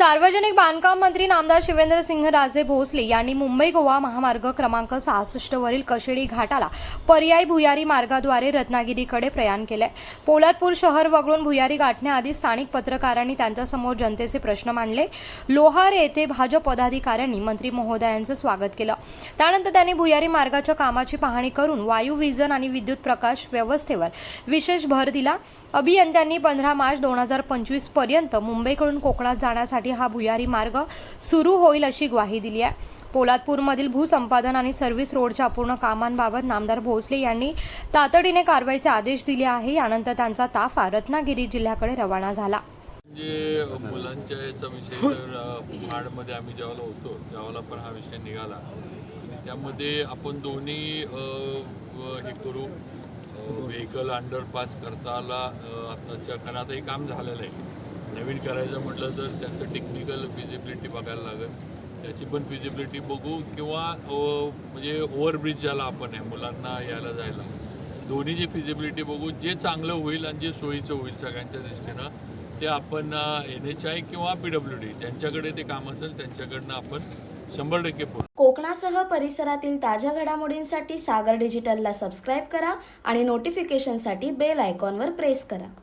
सार्वजनिक बांधकाम मंत्री नामदार शिवेंद्र सिंह राजे भोसले यांनी मुंबई गोवा महामार्ग क्रमांक सहासष्ट वरील कशेडी घाटाला पर्यायी भुयारी मार्गाद्वारे रत्नागिरीकडे प्रयाण केले पोलादपूर शहर वगळून भुयारी गाठण्याआधी स्थानिक पत्रकारांनी त्यांच्यासमोर जनतेचे प्रश्न मांडले. लोहार येथे भाजप पदाधिकाऱ्यांनी मंत्री महोदयांचं स्वागत केलं. त्यानंतर त्यांनी भुयारी मार्गाच्या कामाची पाहणी करून वायू विजन आणि विद्युत प्रकाश व्यवस्थेवर विशेष भर दिला. अभियंत्यांनी पंधरा मार्च दोन हजार पंचवीसपर्यंत मुंबईकडून कोकणात जाण्यासाठी करण्यासाठी हा भुयारी मार्ग सुरू होईल अशी ग्वाही दिली आहे. पोलादपूरमधील भूसंपादन आणि सर्व्हिस रोडच्या अपूर्ण कामांबाबत नामदार भोसले यांनी तातडीने कारवाईचे आदेश दिले आहे. यानंतर त्यांचा ताफा रत्नागिरी जिल्ह्याकडे रवाना झाला. म्हणजे मुलांच्या याचा विषय तर अ, आम्ही ज्यावेळेला होतो. त्यावेळेला पण हा विषय निघाला. त्यामध्ये आपण दोन्ही हे करू व्हेकल अंडरपास करताला आताच्या कारण आता हे काम झालेलं आहे. नवीन करायचं म्हटलं तर त्याचं टेक्निकल फिजिबिलिटी बघायला लागेल. त्याची पण फिजिबिलिटी बघू किंवा म्हणजे ओव्हरब्रिज ज्याला आपण आहे मुलांना यायला जायला. दोन्हीची फिजिबिलिटी बघू जे चांगलं होईल आणि जे सोयीचं होईल सगळ्यांच्या दृष्टीनं ते आपण एन एच आय किंवा पी डब्ल्यू डी त्यांच्याकडे ते काम असेल त्यांच्याकडनं आपण शंभर टक्के कोकणासह परिसरातील ताज्या घडामोडींसाठी सागर डिजिटलला सबस्क्राईब करा आणि नोटिफिकेशनसाठी बेल आयकॉनवर प्रेस करा.